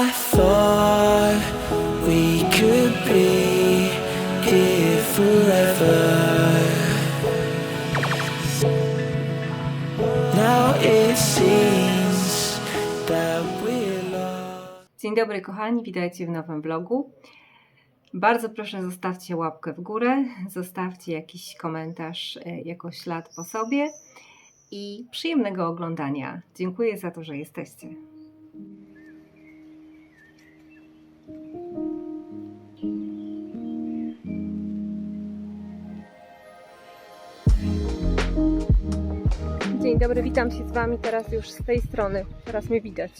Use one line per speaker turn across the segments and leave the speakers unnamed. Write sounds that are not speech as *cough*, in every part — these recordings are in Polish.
I thought we could be here forever. Now it seems that we're.
Dzień dobry kochani, witajcie w nowym vlogu. Bardzo proszę zostawcie łapkę w górę, zostawcie jakiś komentarz e, jako ślad po sobie i przyjemnego oglądania. Dziękuję za to, że jesteście. Dobry, witam się z Wami teraz już z tej strony. Teraz mnie widać.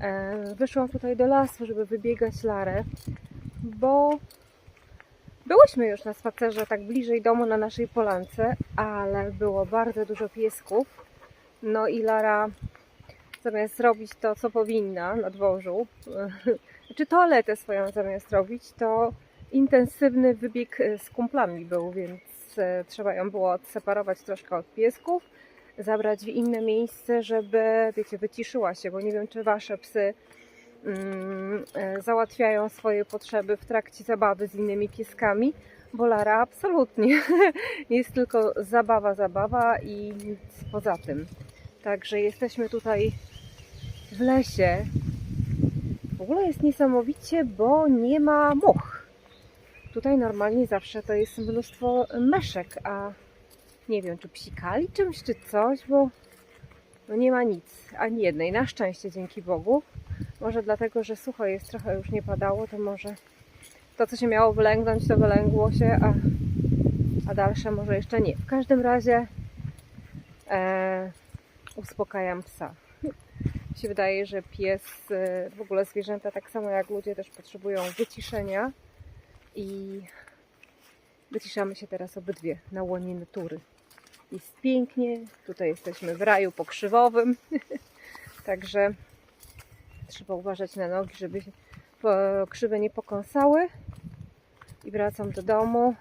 E, Wyszłam tutaj do lasu, żeby wybiegać Larę, bo byłyśmy już na spacerze tak bliżej domu na naszej polance, ale było bardzo dużo piesków. No i Lara zamiast zrobić to, co powinna na dworzu, czy toaletę swoją zamiast robić, to intensywny wybieg e, z kumplami był, więc e, trzeba ją było odseparować troszkę od piesków zabrać w inne miejsce, żeby, wiecie, wyciszyła się, bo nie wiem, czy wasze psy mm, e, załatwiają swoje potrzeby w trakcie zabawy z innymi pieskami, bo Lara absolutnie *laughs* jest tylko zabawa, zabawa i nic poza tym. Także jesteśmy tutaj w lesie. W ogóle jest niesamowicie, bo nie ma much. Tutaj normalnie zawsze to jest mnóstwo myszek, a nie wiem, czy psikali czymś, czy coś, bo no nie ma nic, ani jednej. Na szczęście, dzięki Bogu. Może dlatego, że sucho jest, trochę już nie padało, to może to, co się miało wylęgnąć, to wylęgło się, a, a dalsze może jeszcze nie. W każdym razie e, uspokajam psa. Mi się wydaje, że pies, e, w ogóle zwierzęta, tak samo jak ludzie, też potrzebują wyciszenia i wyciszamy się teraz obydwie na łonie natury. Jest pięknie, tutaj jesteśmy w raju pokrzywowym, *laughs* także trzeba uważać na nogi, żeby się krzywe nie pokąsały. I wracam do domu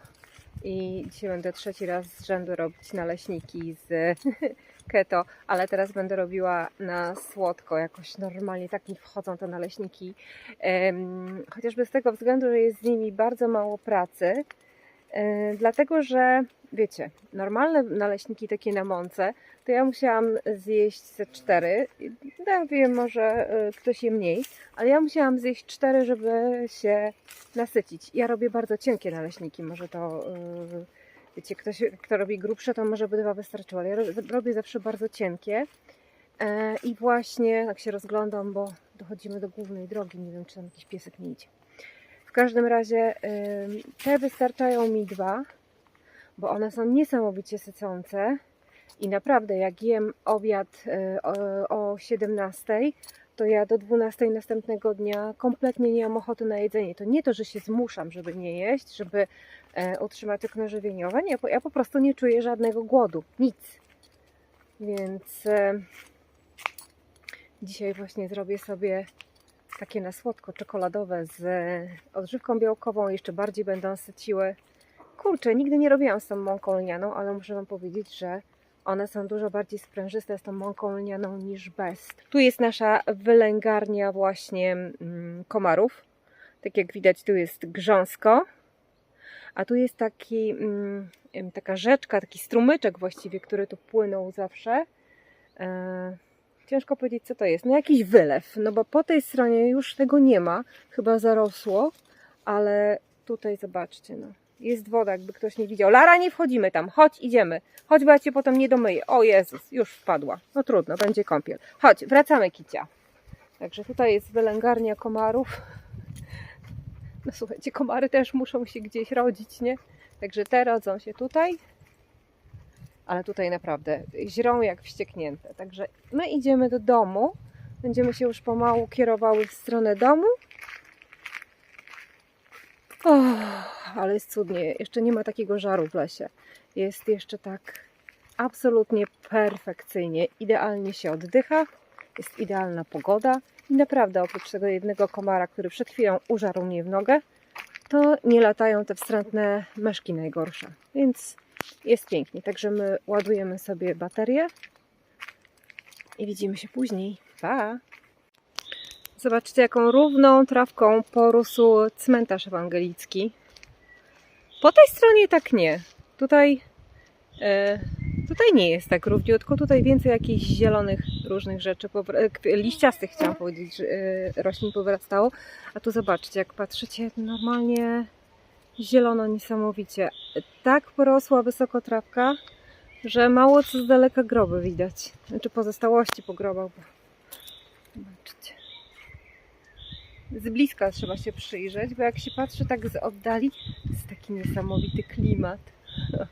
i dzisiaj będę trzeci raz z rzędu robić naleśniki z *laughs* keto, ale teraz będę robiła na słodko, jakoś normalnie tak mi wchodzą te naleśniki. Chociażby z tego względu, że jest z nimi bardzo mało pracy, dlatego że wiecie, normalne naleśniki takie na mące, to ja musiałam zjeść ze cztery. Ja wiem, może y, ktoś je mniej, ale ja musiałam zjeść cztery, żeby się nasycić. Ja robię bardzo cienkie naleśniki, może to y, wiecie, ktoś, kto robi grubsze, to może by dwa wystarczyło, ale ja ro- robię zawsze bardzo cienkie. E, I właśnie tak się rozglądam, bo dochodzimy do głównej drogi. Nie wiem, czy tam jakiś piesek nie idzie. Każdym razie te wystarczają mi dwa bo one są niesamowicie sycące i naprawdę jak jem obiad e, o, o 17, to ja do 12 następnego dnia kompletnie nie mam ochoty na jedzenie. To nie to, że się zmuszam, żeby nie jeść, żeby e, utrzymać okno żywieniowe, nie, ja po prostu nie czuję żadnego głodu, nic. Więc e, dzisiaj właśnie zrobię sobie takie na słodko czekoladowe z e, odżywką białkową, jeszcze bardziej będą syciły. Kurczę, nigdy nie robiłam z tą mąką lnianą, ale muszę Wam powiedzieć, że one są dużo bardziej sprężyste z tą mąką lnianą niż bez. Tu jest nasza wylęgarnia właśnie mm, komarów. Tak jak widać, tu jest grząsko. A tu jest taki, mm, taka rzeczka, taki strumyczek właściwie, który tu płynął zawsze. Ciężko powiedzieć, co to jest. No jakiś wylew, no bo po tej stronie już tego nie ma. Chyba zarosło, ale tutaj zobaczcie, no. Jest woda, jakby ktoś nie widział. Lara, nie wchodzimy tam. Chodź, idziemy. Chodź, bo ja cię potem nie domyję. O Jezus, już wpadła. No trudno, będzie kąpiel. Chodź, wracamy, Kicia. Także tutaj jest wylęgarnia komarów. No słuchajcie, komary też muszą się gdzieś rodzić, nie? Także te rodzą się tutaj. Ale tutaj naprawdę źrą jak wścieknięte. Także my idziemy do domu. Będziemy się już pomału kierowały w stronę domu. O, ale jest cudnie. Jeszcze nie ma takiego żaru w lesie. Jest jeszcze tak absolutnie perfekcyjnie. Idealnie się oddycha. Jest idealna pogoda. I naprawdę oprócz tego jednego komara, który przed chwilą użarł mnie w nogę, to nie latają te wstrętne myszki najgorsze. Więc jest pięknie. Także my ładujemy sobie baterię i widzimy się później. Pa! Zobaczcie, jaką równą trawką porósł cmentarz ewangelicki. Po tej stronie tak nie. Tutaj, e, tutaj nie jest tak równiutko. Tutaj więcej jakichś zielonych różnych rzeczy, e, liściastych chciałam powiedzieć, e, roślin powyrastało. A tu zobaczcie, jak patrzycie, normalnie zielono niesamowicie. Tak porosła wysoko trawka, że mało co z daleka groby widać. Znaczy pozostałości po grobach. Zobaczcie. Z bliska trzeba się przyjrzeć, bo jak się patrzy tak z oddali, to jest taki niesamowity klimat. *laughs*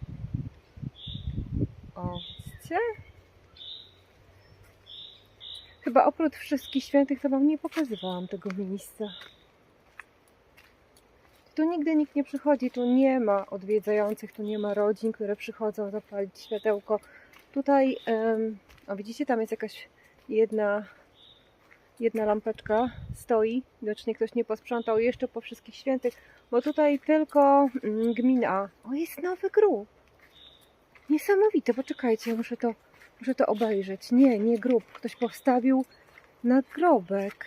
O, widzicie? Chyba oprócz wszystkich świętych to wam nie pokazywałam tego miejsca. Tu nigdy nikt nie przychodzi, tu nie ma odwiedzających, tu nie ma rodzin, które przychodzą zapalić światełko. Tutaj, o widzicie, tam jest jakaś jedna, jedna lampeczka, stoi. Widocznie ktoś nie posprzątał jeszcze po wszystkich świętych, bo tutaj tylko mm, gmina. O, jest nowy grób. Niesamowite, poczekajcie, muszę to, muszę to obejrzeć. Nie, nie grób. Ktoś postawił nagrobek.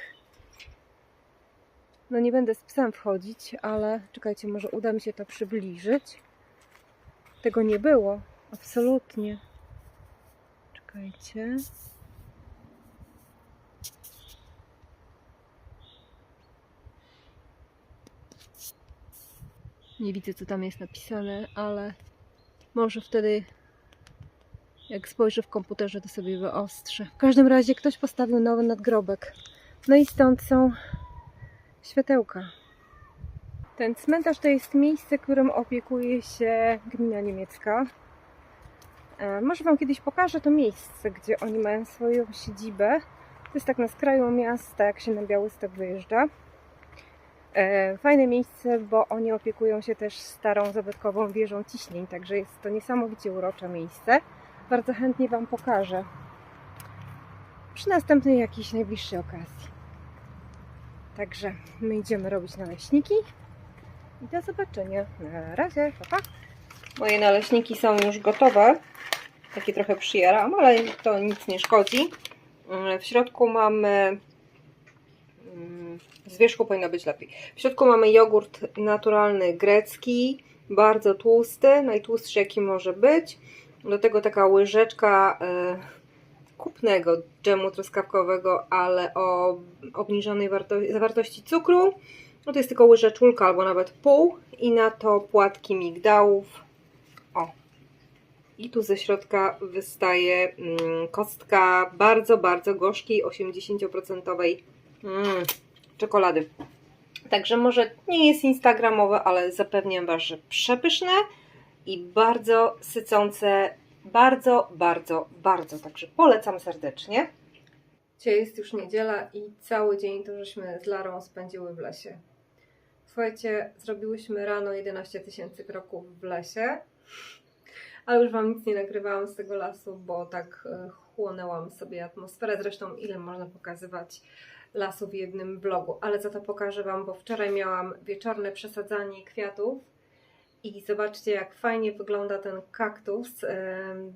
No nie będę z psem wchodzić, ale czekajcie, może uda mi się to przybliżyć. Tego nie było. Absolutnie. Czekajcie. Nie widzę, co tam jest napisane, ale może wtedy, jak spojrzę w komputerze, to sobie wyostrzę. W każdym razie ktoś postawił nowy nadgrobek. No i stąd są światełka. Ten cmentarz to jest miejsce, którym opiekuje się gmina niemiecka. E, Może Wam kiedyś pokażę to miejsce, gdzie oni mają swoją siedzibę. To jest tak na skraju miasta, jak się na Białystok wyjeżdża. E, Fajne miejsce, bo oni opiekują się też starą zabytkową wieżą ciśnień, także jest to niesamowicie urocze miejsce. Bardzo chętnie Wam pokażę przy następnej jakiejś najbliższej okazji. Także my idziemy robić naleśniki i do zobaczenia. Na razie, pa, pa. Moje naleśniki są już gotowe. Takie trochę przyjaram, ale to nic nie szkodzi. Mm, W środku mamy mm, z wierzchu powinno być lepiej. W środku mamy jogurt naturalny grecki, bardzo tłusty, najtłustszy jaki może być. Do tego taka łyżeczka e, kupnego dżemu truskawkowego, ale o obniżonej warto- zawartości cukru. No to jest tylko łyżeczulka albo nawet pół i na to płatki migdałów. O. I tu ze środka wystaje mm, kostka bardzo, bardzo gorzkiej, 80% mm, czekolady. Także może nie jest instagramowe, ale zapewniam Was, że przepyszne i bardzo sycące. Bardzo, bardzo, bardzo. Także polecam serdecznie. Dzisiaj jest już niedziela i cały dzień to żeśmy z Larą spędziły w lesie. Słuchajcie, zrobiłyśmy rano 11 tysięcy kroków w lesie, ale już Wam nic nie nagrywałam z tego lasu, bo tak e, chłonęłam sobie atmosferę. Zresztą ile można pokazywać lasu w jednym vlogu, ale za to pokażę Wam, bo wczoraj miałam wieczorne przesadzanie kwiatów i zobaczcie jak fajnie wygląda ten kaktus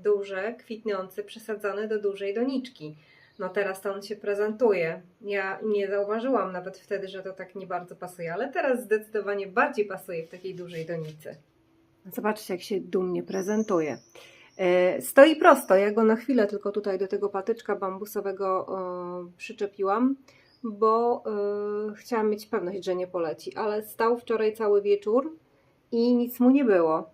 duży, kwitnący, przesadzany do dużej doniczki. No teraz to on się prezentuje. Ja nie zauważyłam nawet wtedy, że to tak nie bardzo pasuje, ale teraz zdecydowanie bardziej pasuje w takiej dużej donicy. Zobaczcie, jak się dumnie prezentuje. E, Stoi prosto, ja go na chwilę tylko tutaj do tego patyczka bambusowego przyczepiłam, bo e, chciałam mieć pewność, że nie poleci, ale stał wczoraj cały wieczór i nic mu nie było.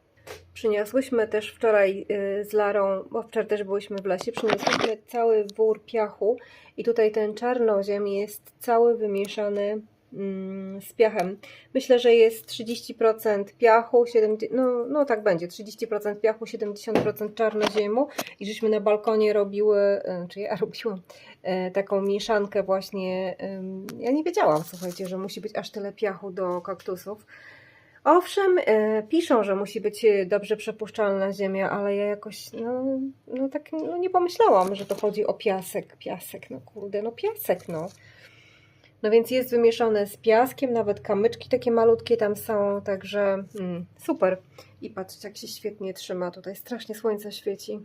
Przyniosłyśmy też wczoraj y, z Larą, bo wczoraj też byłyśmy w lesie, przyniosłyśmy cały wór piachu i tutaj ten czarnoziem jest cały wymieszany mm, z piachem. Myślę, że jest 30% piachu, 70, no, no tak będzie, 30% piachu, 70% czarnoziemu i żeśmy na balkonie robiły, y, czy ja *laughs* robiłam y, taką mieszankę właśnie, ja nie wiedziałam, słuchajcie, że musi być aż tyle piachu do kaktusów. Owszem, e, piszą, że musi być e, dobrze przepuszczalna ziemia, ale ja jakoś, no, no tak, no nie pomyślałam, że to chodzi o piasek. Piasek, no kurde, no piasek, no. No więc jest wymieszane z piaskiem, nawet kamyczki takie malutkie tam są, także mm, super. I patrzcie, jak się świetnie trzyma, tutaj strasznie słońce świeci.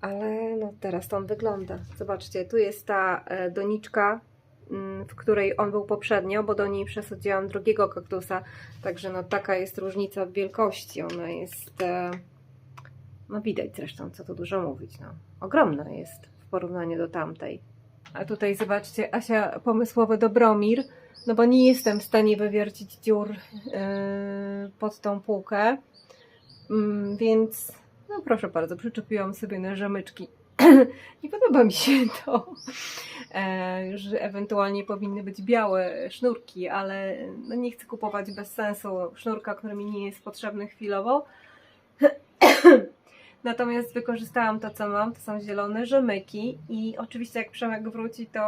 Ale no teraz to on wygląda. Zobaczcie, tu jest ta e, doniczka w której on był poprzednio, bo do niej przesadziłam drugiego kaktusa. Także no taka jest różnica w wielkości. Ona jest, e, no widać zresztą, co tu dużo mówić, no. Ogromna jest w porównaniu do tamtej. A tutaj zobaczcie, Asia pomysłowy Dobromir, no bo nie jestem w stanie wywiercić dziur e, pod tą półkę, Mm, więc no proszę bardzo, przyczepiłam sobie na rzemyczki. *clears throat* nie podoba mi się to, e, że ewentualnie powinny być białe sznurki, ale no nie chcę kupować bez sensu sznurka, który mi nie jest potrzebny chwilowo. *clears throat* Natomiast wykorzystałam to, co mam, to są zielone rzemyki i oczywiście jak Przemek wróci, to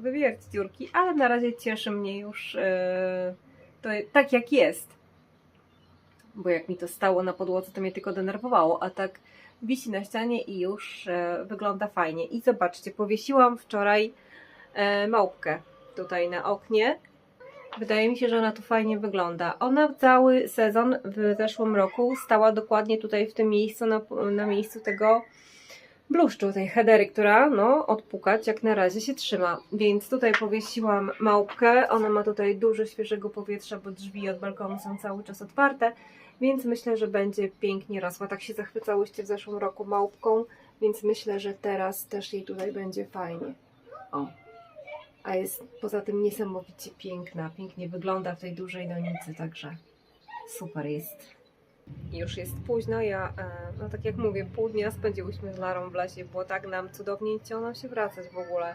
wywierć dziurki, ale na razie cieszy mnie już e, to tak jak jest bo jak mi to stało na podłodze, to mnie tylko denerwowało, a tak wisi na ścianie i już e, wygląda fajnie. I zobaczcie, powiesiłam wczoraj e, małpkę tutaj na oknie. Wydaje mi się, że ona tu fajnie wygląda. Ona cały sezon w zeszłym roku stała dokładnie tutaj w tym miejscu, na, na miejscu tego bluszczu, tej hedery, która no odpukać jak na razie się trzyma. Więc tutaj powiesiłam małpkę. Ona ma tutaj dużo świeżego powietrza, bo drzwi od balkonu są cały czas otwarte. Więc myślę, że będzie pięknie rosła. Tak się zachwycałyście w zeszłym roku małpką, więc myślę, że teraz też jej tutaj będzie fajnie. O. A jest poza tym niesamowicie piękna. Pięknie wygląda w tej dużej donicy, także super jest. Już jest późno, ja, e, no tak jak mówię, pół dnia spędziłyśmy z Larą w lesie. Było tak nam cudownie i chciało się wracać w ogóle.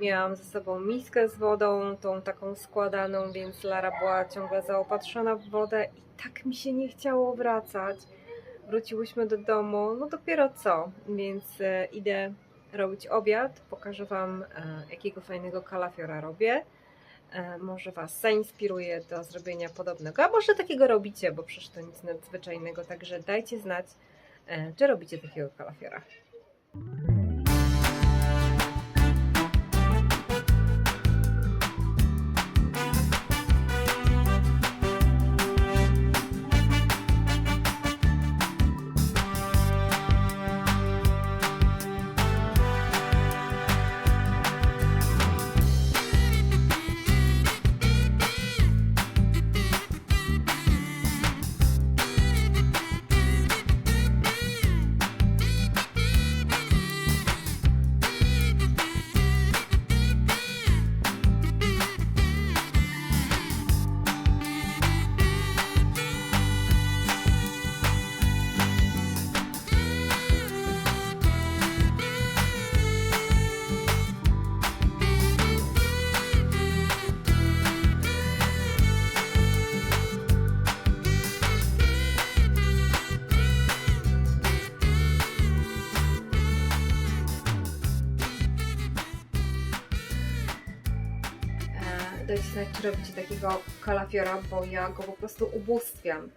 Miałam ze sobą miskę z wodą, tą taką składaną, więc Lara była ciągle zaopatrzona w wodę i tak mi się nie chciało wracać. Wróciłyśmy do domu, no dopiero co, więc e, idę robić obiad. Pokażę Wam, e, jakiego fajnego kalafiora robię. E, może Was zainspiruje do zrobienia podobnego, a może takiego robicie, bo przecież to nic nadzwyczajnego, także dajcie znać, czy robicie takiego kalafiora. Znać, czy robicie takiego kalafiora, bo ja go po prostu ubóstwiam.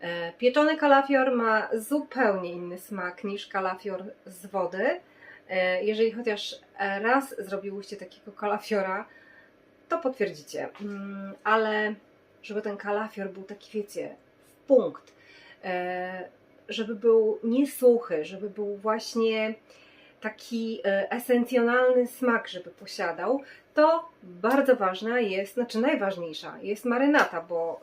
E, Pieczony kalafior ma zupełnie inny smak niż kalafior z wody. E, Jeżeli chociaż raz zrobiłyście takiego kalafiora, to potwierdzicie. Mm, Ale żeby ten kalafior był taki, wiecie, w punkt, e, żeby był niesuchy, żeby był właśnie taki esencjonalny smak, żeby posiadał, to bardzo ważna jest, znaczy najważniejsza jest marynata, bo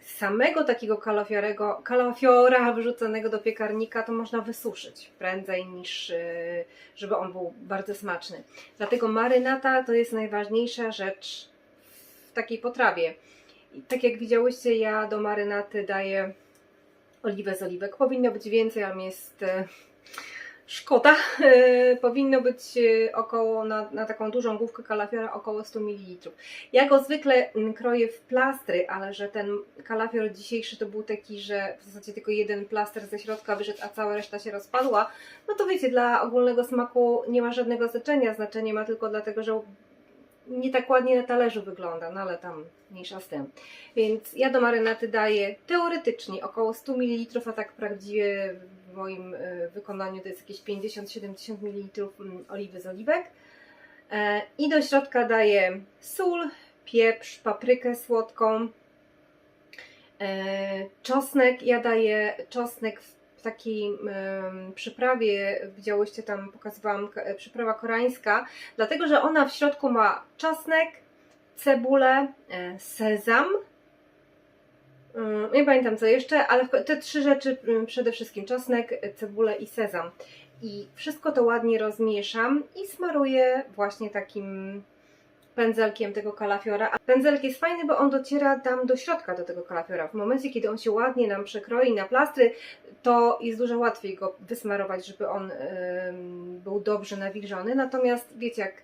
y, samego takiego kalafiorego, kalafiora wyrzuconego do piekarnika to można wysuszyć prędzej niż y, żeby on był bardzo smaczny. Dlatego marynata to jest najważniejsza rzecz w takiej potrawie. I tak jak widziałyście, ja do marynaty daję oliwę z oliwek. Powinno być więcej, mi jest y, Szkoda. E, Powinno być e, około, na, na taką dużą główkę kalafiora, około 100 ml. Ja go zwykle mm, kroję w plastry, ale że ten kalafior dzisiejszy to był taki, że w zasadzie tylko jeden plaster ze środka wyszedł, a cała reszta się rozpadła, no to wiecie, dla ogólnego smaku nie ma żadnego znaczenia. Znaczenie ma tylko dlatego, że nie tak ładnie na talerzu wygląda, no ale tam mniejsza z tym. Więc ja do marynaty daję teoretycznie około 100 ml, a tak prawdziwie moim e, wykonaniu to jest jakieś 50-70 ml mm, oliwy z oliwek. E, I do środka daję sól, pieprz, paprykę słodką, e, czosnek. Ja daję czosnek w takiej przyprawie, widziałyście tam, pokazywałam, przyprawa koreańska, dlatego że ona w środku ma czosnek, cebulę, sezam. Mm, Nie pamiętam co jeszcze, ale te trzy rzeczy mm, przede wszystkim czosnek, cebulę i sezam. I wszystko to ładnie rozmieszam i smaruję właśnie takim pędzelkiem tego kalafiora. A pędzelek jest fajny, bo on dociera tam do środka do tego kalafiora. W momencie, kiedy on się ładnie nam przekroi na plastry, to jest dużo łatwiej go wysmarować, żeby on był dobrze nawilżony. Natomiast wiecie, jak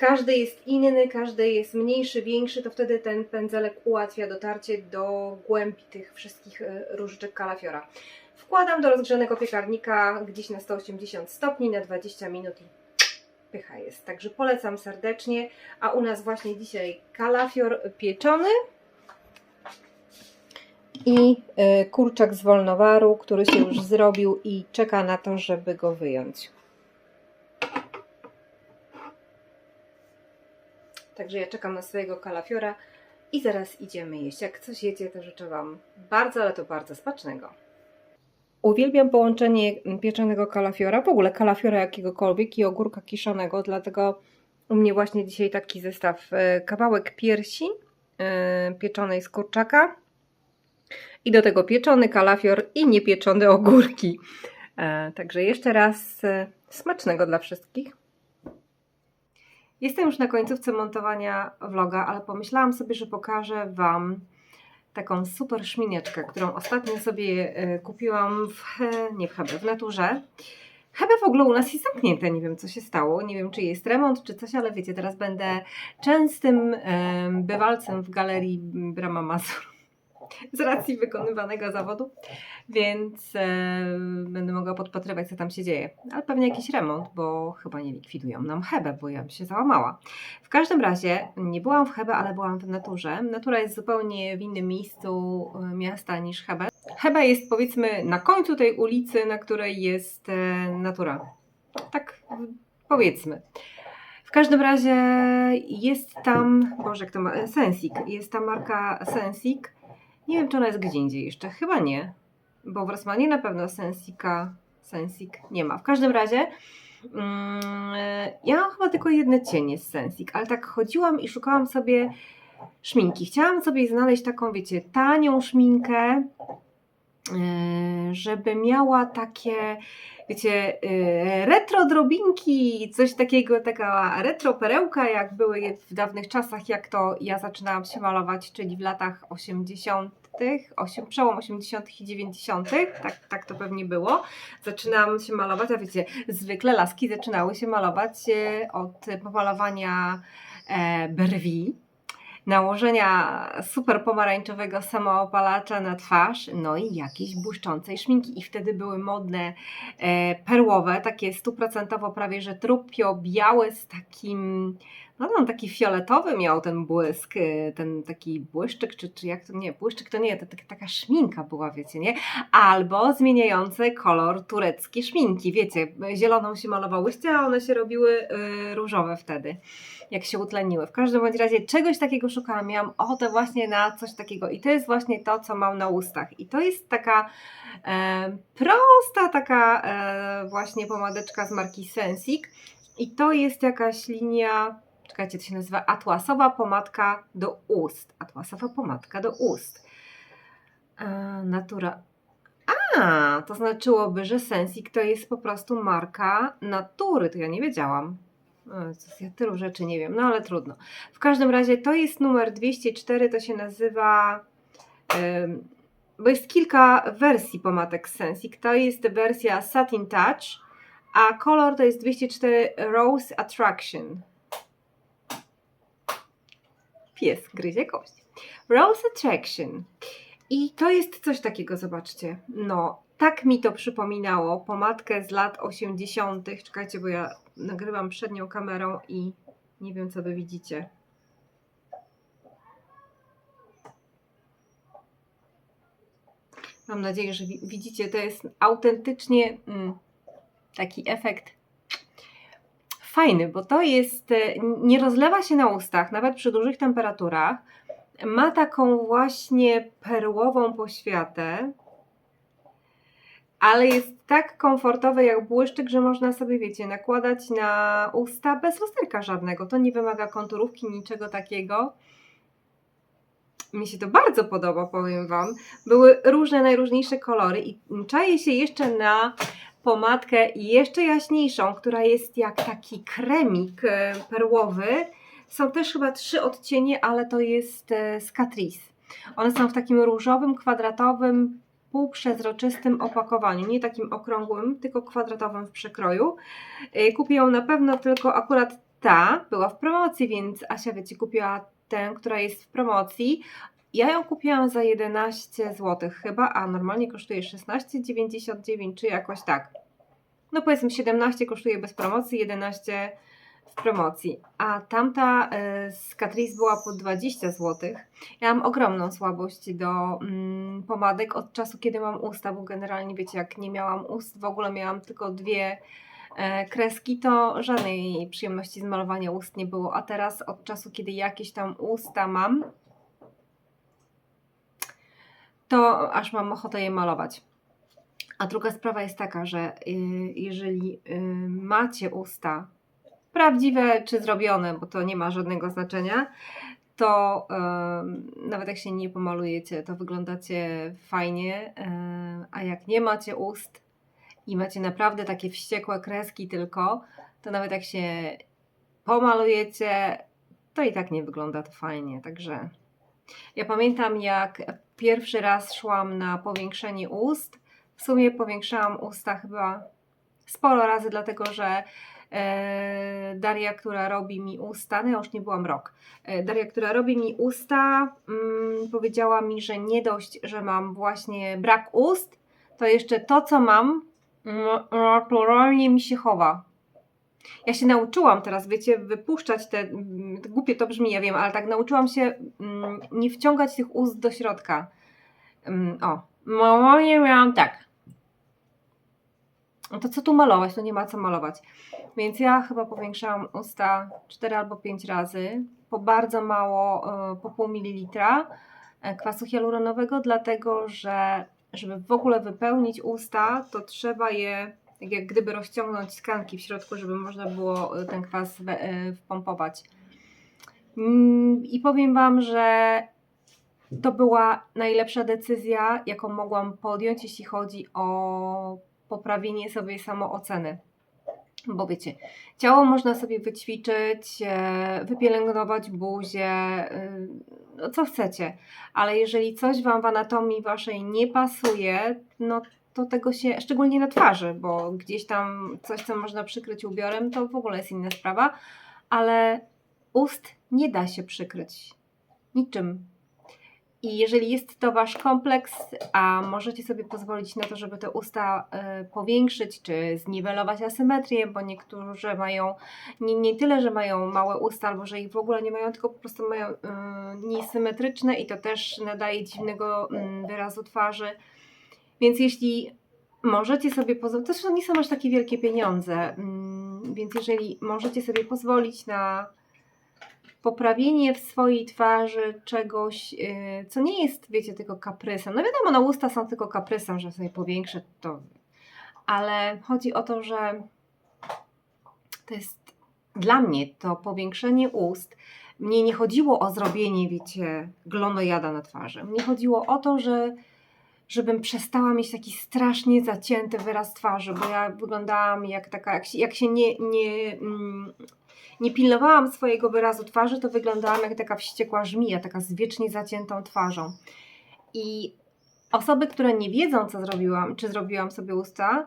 każdy jest inny, każdy jest mniejszy, większy, to wtedy ten pędzelek ułatwia dotarcie do głębi tych wszystkich e, różyczek kalafiora. Wkładam do rozgrzanego piekarnika gdzieś na 180 stopni na 20 minut i pycha jest. Także polecam serdecznie. A u nas właśnie dzisiaj kalafior pieczony i e, kurczak z wolnowaru, który się już zrobił i czeka na to, żeby go wyjąć. Także ja czekam na swojego kalafiora i zaraz idziemy jeść. Jak coś jecie, to życzę Wam bardzo, ale to bardzo smacznego. Uwielbiam połączenie pieczonego kalafiora, w ogóle kalafiora jakiegokolwiek i ogórka kiszonego, dlatego u mnie właśnie dzisiaj taki zestaw. e, Kawałek piersi e, pieczonej z kurczaka i do tego pieczony kalafior i niepieczone ogórki. E, Także jeszcze raz smacznego dla wszystkich. Jestem już na końcówce montowania vloga, ale pomyślałam sobie, że pokażę Wam taką super szmineczkę, którą ostatnio sobie e, kupiłam w, nie w Hebe, w naturze. Hebe w ogóle u nas jest zamknięte, nie wiem co się stało, nie wiem czy jest remont czy coś, ale wiecie, teraz będę częstym em, bywalcem w galerii Brama Mazur z racji wykonywanego zawodu, więc e, będę mogła podpatrywać co tam się dzieje. Ale pewnie jakiś remont, bo chyba nie likwidują nam Hebę, bo ja bym się załamała. W każdym razie nie byłam w Hebe, ale byłam w naturze. Natura jest zupełnie w innym miejscu e, miasta niż Hebe. Hebe jest powiedzmy na końcu tej ulicy, na której jest e, natura. Tak powiedzmy. W każdym razie jest tam, Boże, jak to ma, Sensik. Jest ta marka Sensik. Nie wiem, czy ona jest gdzie indziej jeszcze. Chyba nie, bo w Rosmanie na pewno Sensika, Sensik nie ma. W każdym razie mm, ja mam chyba tylko jedne cienie z Sensik, ale tak chodziłam i szukałam sobie szminki. Chciałam sobie znaleźć taką, wiecie, tanią szminkę, e, żeby miała takie, wiecie, e, retro drobinki, coś takiego, taka retro perełka, jak były w dawnych czasach, jak to ja zaczynałam się malować, czyli w latach 80., 8, przełom 80. i 90., tak, tak to pewnie było. Zaczynałam się malować, a wiecie, zwykle laski zaczynały się malować e, od pomalowania e, brwi, nałożenia super pomarańczowego samoopalacza na twarz, no i jakiejś błyszczącej szminki. I wtedy były modne e, perłowe, takie stuprocentowo prawie, że trupio białe z takim, no on taki fioletowy miał ten błysk, e, ten taki błyszczyk, czy, czy jak to, nie, błyszczyk to nie, to taka, taka szminka była, wiecie, nie? Albo zmieniające kolor tureckie szminki, wiecie, zieloną się malowałyście, a one się robiły e, różowe wtedy jak się utleniły. W każdym bądź razie czegoś takiego szukałam. Miałam ochotę właśnie na coś takiego. I to jest właśnie to, co mam na ustach. I to jest taka e, prosta, taka e, właśnie pomadeczka z marki Sensik. I to jest jakaś linia, czekajcie, to się nazywa atłasowa pomadka do ust. Atłasowa pomadka do ust. E, natura. A, to znaczyłoby, że Sensik to jest po prostu marka natury. To ja nie wiedziałam. O, ja tylu rzeczy nie wiem, no ale trudno. W każdym razie to jest numer 204, to się nazywa, em, bo jest kilka wersji pomadek Sensik. To jest wersja Satin Touch, a kolor to jest 204 Rose Attraction. Pies gryzie kość. Rose Attraction. I to jest coś takiego, zobaczcie. No, tak mi to przypominało pomadkę z lat 80. Czekajcie, bo ja nagrywam przednią kamerą i nie wiem, co wy widzicie. Mam nadzieję, że wi- widzicie. To jest autentycznie mm, taki efekt fajny, bo to jest, e, nie rozlewa się na ustach, nawet przy dużych temperaturach. Ma taką właśnie perłową poświatę. ale jest tak komfortowe jak błyszczyk, że można sobie, wiecie, nakładać na usta bez lusterka żadnego. To nie wymaga konturówki, niczego takiego. Mi się to bardzo podoba, powiem Wam. Były różne, najróżniejsze kolory i czaję się jeszcze na pomadkę jeszcze jaśniejszą, która jest jak taki kremik e, perłowy. Są też chyba trzy odcienie, ale to jest e, z Catrice. One są w takim różowym, kwadratowym, półprzezroczystym opakowaniu. Nie takim okrągłym, tylko kwadratowym w przekroju. E, Kupię ją na pewno tylko akurat ta była w promocji, więc Asia, wiecie, kupiła tę, która jest w promocji. Ja ją kupiłam za 11 zł chyba, a normalnie kosztuje 16,99 czy jakoś tak. No powiedzmy 17 kosztuje bez promocji, 11 w promocji. A tamta e, z Catrice była po 20 zł. Ja mam ogromną słabość do mm, pomadek od czasu, kiedy mam usta, bo generalnie wiecie, jak nie miałam ust, w ogóle miałam tylko dwie e, kreski, to żadnej przyjemności z malowania ust nie było. A teraz od czasu, kiedy jakieś tam usta mam, to aż mam ochotę je malować. A druga sprawa jest taka, że y, jeżeli y, macie usta prawdziwe czy zrobione, bo to nie ma żadnego znaczenia, to nawet jak się nie pomalujecie, to wyglądacie fajnie, y, a jak nie macie ust i macie naprawdę takie wściekłe kreski tylko, to nawet jak się pomalujecie, to i tak nie wygląda to fajnie. Także ja pamiętam, jak pierwszy raz szłam na powiększenie ust. W sumie powiększałam usta chyba sporo razy, dlatego że e, Daria, która robi mi usta, no ja już nie byłam rok. E, Daria, która robi mi usta, mm, powiedziała mi, że nie dość, że mam właśnie brak ust, to jeszcze to, co mam, naturalnie mi się chowa. Ja się nauczyłam teraz, wiecie, wypuszczać te, mm, głupie to brzmi, ja wiem, ale tak nauczyłam się mm, nie wciągać tych ust do środka. Mm, o, normalnie miałam tak. No to co tu malować? No nie ma co malować. Więc ja chyba powiększałam usta 4 albo 5 razy po bardzo mało, e, po pół mililitra e, kwasu hialuronowego, dlatego że żeby w ogóle wypełnić usta, to trzeba je tak jak gdyby rozciągnąć skanki w środku, żeby można było e, ten kwas e, wpompować. Mm, I powiem Wam, że to była najlepsza decyzja, jaką mogłam podjąć, jeśli chodzi o poprawienie sobie samooceny. Bo wiecie, ciało można sobie wyćwiczyć, e, wypielęgnować buzię, e, no co chcecie, ale jeżeli coś Wam w anatomii Waszej nie pasuje, no to tego się, szczególnie na twarzy, bo gdzieś tam coś, co można przykryć ubiorem, to w ogóle jest inna sprawa, ale ust nie da się przykryć niczym. I jeżeli jest to wasz kompleks, a możecie sobie pozwolić na to, żeby te usta y, powiększyć czy zniwelować asymetrię, bo niektórzy mają nie, nie tyle, że mają małe usta, albo że ich w ogóle nie mają, tylko po prostu mają y, niesymetryczne i to też nadaje dziwnego y, wyrazu twarzy. Więc jeśli możecie sobie pozwolić, to zresztą nie są aż takie wielkie pieniądze, mm, więc jeżeli możecie sobie pozwolić na poprawienie w swojej twarzy czegoś, yy, co nie jest, wiecie, tylko kaprysem. No wiadomo, na usta są tylko kaprysem, że sobie powiększę to, ale chodzi o to, że to jest dla mnie to powiększenie ust. Mnie nie chodziło o zrobienie, wiecie, glonojada na twarzy. Mnie chodziło o to, że żebym przestała mieć taki strasznie zacięty wyraz twarzy, bo ja wyglądałam jak taka, jak się, jak się nie, nie, mm, nie pilnowałam swojego wyrazu twarzy, to wyglądałam jak taka wściekła żmija, taka z wiecznie zaciętą twarzą. I osoby, które nie wiedzą, co zrobiłam, czy zrobiłam sobie usta,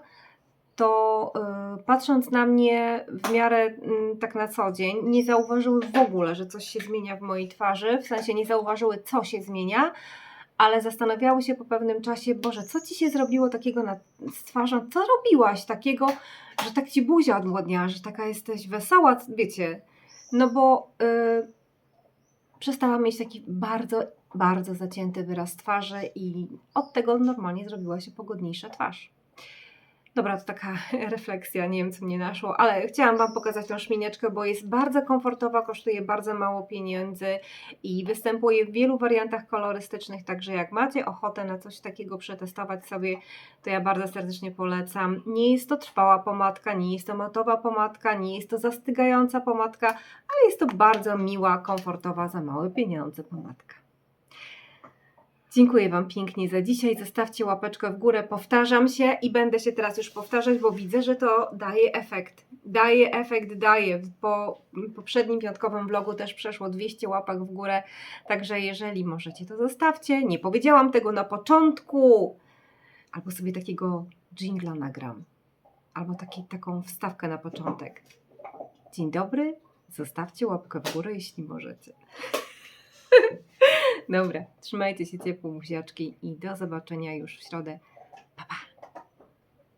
to y, patrząc na mnie w miarę y, tak na co dzień, nie zauważyły w ogóle, że coś się zmienia w mojej twarzy, w sensie nie zauważyły, co się zmienia, ale zastanawiały się po pewnym czasie, Boże, co ci się zrobiło takiego na, z twarzą? Co robiłaś takiego, że tak ci buzia odmłodniała, że taka jesteś wesoła, wiecie? No bo y, przestałam mieć taki bardzo, bardzo zacięty wyraz twarzy i od tego normalnie zrobiła się pogodniejsza twarz. Dobra, to taka *laughs* refleksja, nie wiem co mnie naszło, ale chciałam Wam pokazać tą szmineczkę, bo jest bardzo komfortowa, kosztuje bardzo mało pieniędzy i występuje w wielu wariantach kolorystycznych, także jak macie ochotę na coś takiego przetestować sobie, to ja bardzo serdecznie polecam. Nie jest to trwała pomadka, nie jest to matowa pomadka, nie jest to zastygająca pomadka, ale jest to bardzo miła, komfortowa, za małe pieniądze pomadka. Dziękuję Wam pięknie za dzisiaj. Zostawcie łapeczkę w górę. Powtarzam się i będę się teraz już powtarzać, bo widzę, że to daje efekt. Daje efekt, daje. Po poprzednim piątkowym vlogu też przeszło 200 łapek w górę. Także jeżeli możecie, to zostawcie. Nie powiedziałam tego na początku. Albo sobie takiego jingla nagram. Albo taki, taką wstawkę na początek. Dzień dobry. Zostawcie łapkę w górę, jeśli możecie. *laughs* Dobra, trzymajcie się ciepło, buziaczki i do zobaczenia już w środę